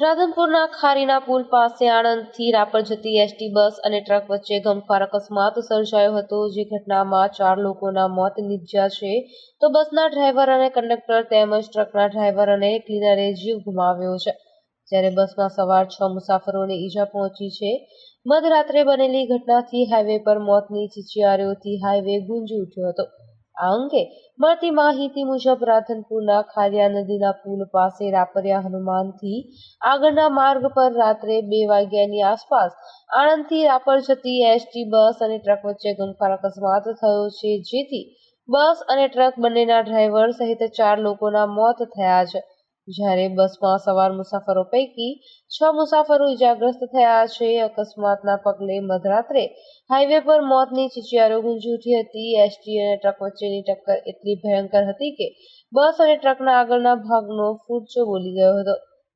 રાધનપુરના ખારીના પુલ પાસે આણંદથી રાપર જતી એસટી બસ અને ટ્રક વચ્ચે ગમખ્વાર અકસ્માત સર્જાયો હતો. જે ઘટનામાં ચાર લોકોના મોત નિપજ્યા છે. તો બસના ડ્રાઈવર અને કંડક્ટર તેમજ ટ્રકના ડ્રાઈવર અને ક્લીનરે જીવ ગુમાવ્યો છે. જ્યારે બસમાં સવાર છ મુસાફરોને ઈજા પહોંચી છે. મધરાત્રે બનેલી ઘટનાથી હાઈવે પર મોતની ચીચિયારીઓથી હાઈવે ગુંજી ઉઠ્યો હતો. આ અંગે મળતી માહિતી મુજબ રાધનપુરના ખારિયા નદીના પુલ પાસે રાપરિયા હનુમાનથી આગળના માર્ગ પર રાત્રે બે વાગ્યાની આસપાસ આણંદથી રાપર જતી એસટી બસ અને ટ્રક વચ્ચે ગમખ્વાર અકસ્માત થયો છે, જેથી બસ અને ટ્રક બંનેના ડ્રાઈવર સહિત ચાર લોકોના મોત થયા છે જ્યારે બસમાં સવાર મુસાફરો પૈકી છ મુસાફરો ઇજાગ્રસ્ત થયા છે. અકસ્માતના પગલે મધરાત્રે હાઈવે પર મોતની ચીચિયારો ગુંજી ઉઠી હતી. એસટી અને ટ્રક વચ્ચેની ટક્કર એટલી ભયંકર હતી કે બસ અને ટ્રકના આગળના ભાગનો ફૂટચો બોલી ગયો હતો.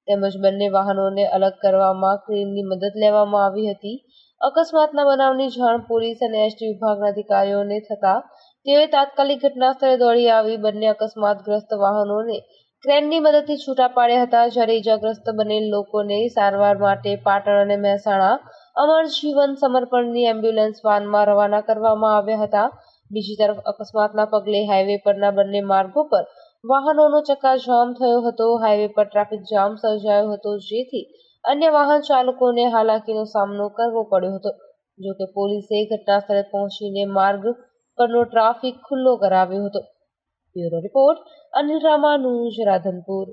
તેમજ બંને વાહનોને અલગ કરવામાં ક્રેનની મદદ લેવામાં આવી હતી. અકસ્માતના બનાવની જાણ પોલીસ અને એસટી વિભાગના અધિકારીઓને થતા તેઓએ તાત્કાલિક ઘટના સ્થળે દોડી આવી. બંને અકસ્માતગ્રસ્ત વાહનોને ક્રેનની મદદથી છૂટા પાડ્યા હતા. જ્યારે ઇજાગ્રસ્ત બનેલ લોકોને સારવાર માટે પાટણ અને મહેસાણા અમર જીવન સમર્પણની એમ્બ્યુલન્સ વાનમાં રવાના કરવામાં આવ્યા હતા. બીજી તરફ અકસ્માતના પગલે હાઈવે પરના બંને માર્ગો પર વાહનોનો ચક્કાજામ થયો હતો. હાઈવે પર ટ્રાફિક જામ સર્જાયો હતો, જેથી અન્ય વાહન ચાલકોને હાલાકીનો સામનો કરવો પડ્યો હતો. જોકે પોલીસે ઘટના સ્થળે પહોંચીને માર્ગ પરનો ટ્રાફિક ખુલ્લો કરાવ્યો હતો. Bureau report Anil Ramanuj Radhanpur.